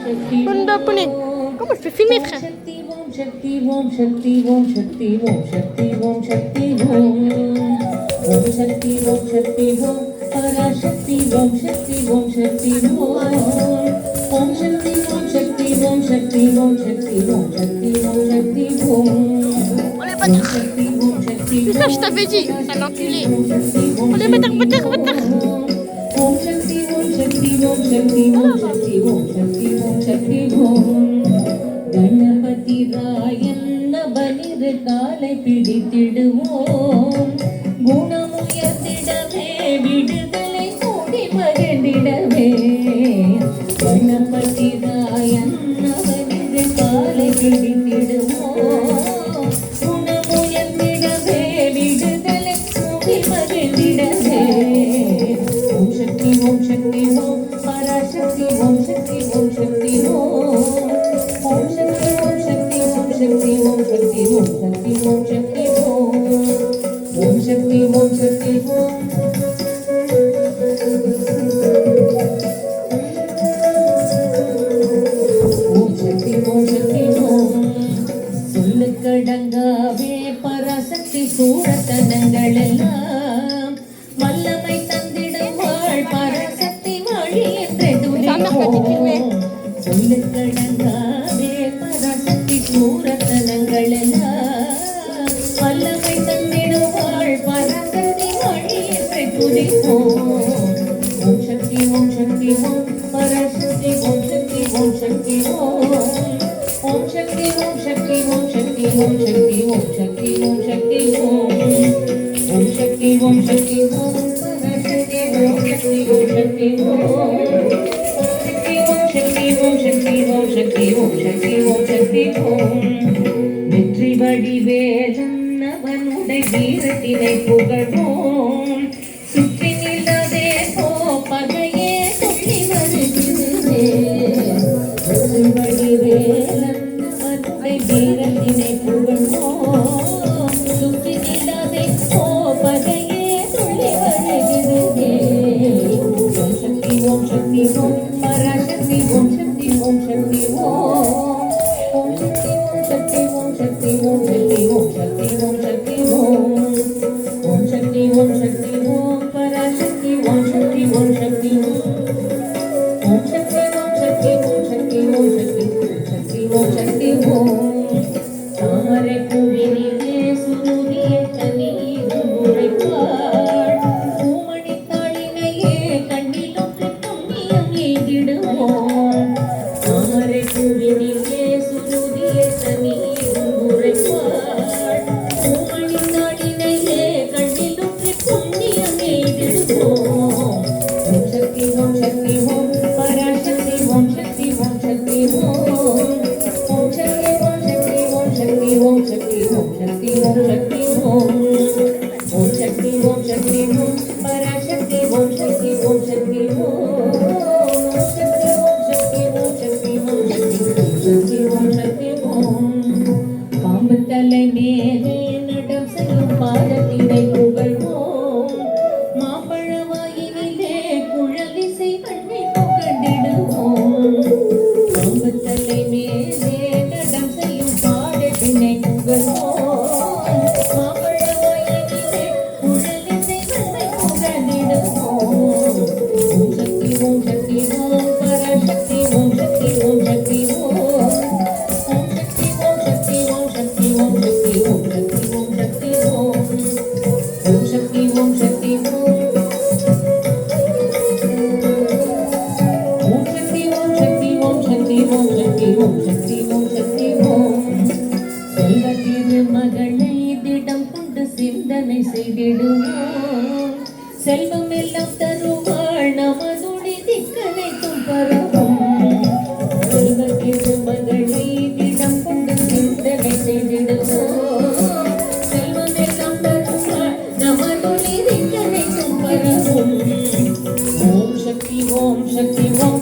Honda Poney. Comment je t'avais dit, On On les bâtards, bâtards, ஓம் சக்தி ஓம் சக்தி ஓம் சக்தி ஓம் சக்தி ஓம் கணபதி ராயன்ன பலிரு காலை பிடித்திடுவோம். குணமுயர்ந்திடவே விடுதலை கூடி மகிழ்ந்திடவே கணபதி ராயன்ன பலிரு காலை பிடி ஓம் சக்தி ஓம் சக்தி ஓம் ஓம் சக்தி ஓம் சக்தி ஓம் ஓம் சக்தி ஓம் சக்தி ஓம் சொல்லுக்கடங்காவே பராசக்தி சூரத்தனங்கள் எல்லாம் வல்லமை தந்திடும் வாழ் பராசக்தி வாழி என்று துதிப்போம் சக்தி ஓம் சக்தி ஓம் ஓம் சக்தி ஓம் சக்தி ஓம் பராசக்தி ஓம் சக்தி ஓம் சக்தி ஓம் சக்தி ஓம் சக்தி ஓம் சக்தி ஓம் சக்தி ஓம் சக்தி ஓம் வெற்றி வடிவேலன்னவனுடைய வீரத்தினை புகழ்வோம் ശക്തി പോ ஓம் சக்தி ஓம் சக்தி ஓம் ஓம் சக்தி ஓம் சக்தி ஓம் பராசக்தி ஓம் சக்தி ஓம் சக்தி ஓம் ஓம் சக்தி ஓம் சக்தி ஓம் சக்தி ஓம் சக்தி ஓம் சக்தி ஓம் பாம்பு தலை மேலே நடம் செய்யும் பாதத்தினை புகழ்வோம் மாம்பழ வாயினிலே குழலிசை பண்ணி புகழ்ந்திடுவோம் பாம்பு தலை மேலே நடம் செய்யும் பாடத்தினை புகழ்வோம் Well, திருமகளை திடம் கொண்டு சிந்தனை செய்திடுவோம். செல்வம் எல்லாம் தருவாள் நமதுடி திக்கனைக்கும் பரவும் திருமகளை திடம் கொண்டு சிந்தனை செய்திடுவோம். செல்வம் எல்லாம் தருவாள் நமதுடி திக்கனைக்கும் பரவும் ஓம் சக்தி ஓம் சக்தி ஓம்